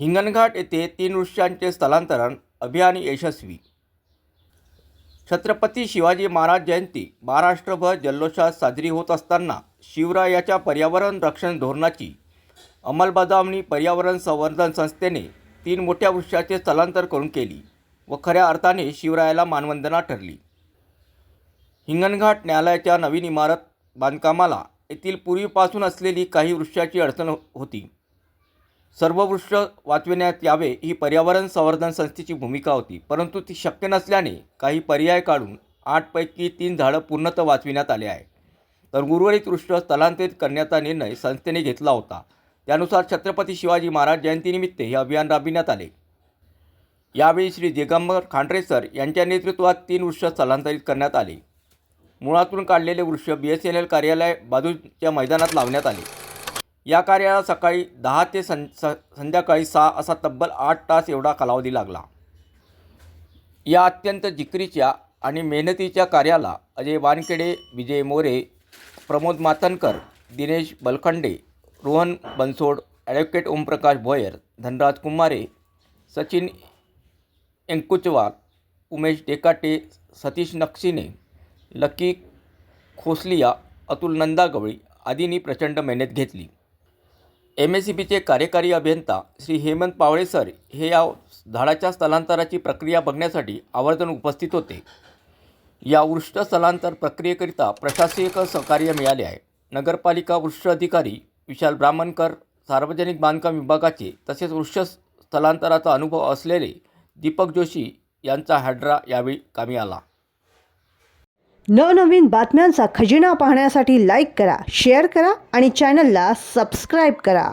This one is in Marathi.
हिंगणघाट येथे तीन वृक्षांचे स्थलांतरण अभियान यशस्वी. छत्रपती शिवाजी महाराज जयंती महाराष्ट्रभर जल्लोषात साजरी होत असताना शिवरायाच्या पर्यावरण रक्षण धोरणाची अंमलबजावणी पर्यावरण संवर्धन संस्थेने तीन मोठ्या वृक्षाचे स्थलांतर करून केली व खऱ्या अर्थाने शिवरायाला मानवंदना ठरली. हिंगणघाट न्यायालयाच्या नवीन इमारत बांधकामाला येथील पूर्वीपासून असलेली काही वृक्षाची अडचण होती. सर्व वृक्ष वाचविण्यात यावे ही पर्यावरण संवर्धन संस्थेची भूमिका होती. परंतु ती शक्य नसल्याने काही पर्याय काढून आठपैकी तीन झाडं पूर्णतः वाचविण्यात आले आहे तर उर्वरित वृक्ष स्थलांतरित करण्याचा निर्णय संस्थेने घेतला होता. त्यानुसार छत्रपती शिवाजी महाराज जयंतीनिमित्त हे अभियान राबविण्यात आले. यावेळी श्री दिगंबर खांडरे सर यांच्या नेतृत्वात तीन वृक्ष स्थलांतरित करण्यात आले. मुळातून काढलेले वृक्ष बी एस एन एल कार्यालय बाजूच्या मैदानात लावण्यात आले. या कार्याला सकाळी दहा ते सं स संध्याकाळी सहा असा तब्बल आठ तास एवढा कालावधी लागला. या अत्यंत जिकरीच्या आणि मेहनतीच्या कार्याला अजय वानखेडे विजय मोरे प्रमोद मातनकर दिनेश बलखंडे रोहन बनसोड ॲडव्होकेट ओमप्रकाश भोयर धनराज कुमारे सचिन एंकुचवार उमेश डेकाटे सतीश नक्षीने लकी खोसलिया अतुल नंदागवळी आदींनी प्रचंड मेहनत घेतली. एम एस सी बीचे कार्यकारी अभियंता श्री हेमंत पावळे सर हे या झाडाच्या स्थलांतराची प्रक्रिया बघण्यासाठी आवर्जून उपस्थित होते. या वृक्ष स्थलांतर प्रक्रियेकरिता प्रशासकीय सहकार्य मिळाले आहे. नगरपालिका वृक्ष अधिकारी विशाल ब्राह्मणकर सार्वजनिक बांधकाम विभागाचे तसेच वृक्ष स्थलांतराचा अनुभव असलेले दीपक जोशी यांचा हॅड्रा यावेळी कामी आला. नवनवीन बातम्यांचा खजिना पाहण्यासाठी लाईक करा शेअर करा आणि चॅनलला सबस्क्राईब करा.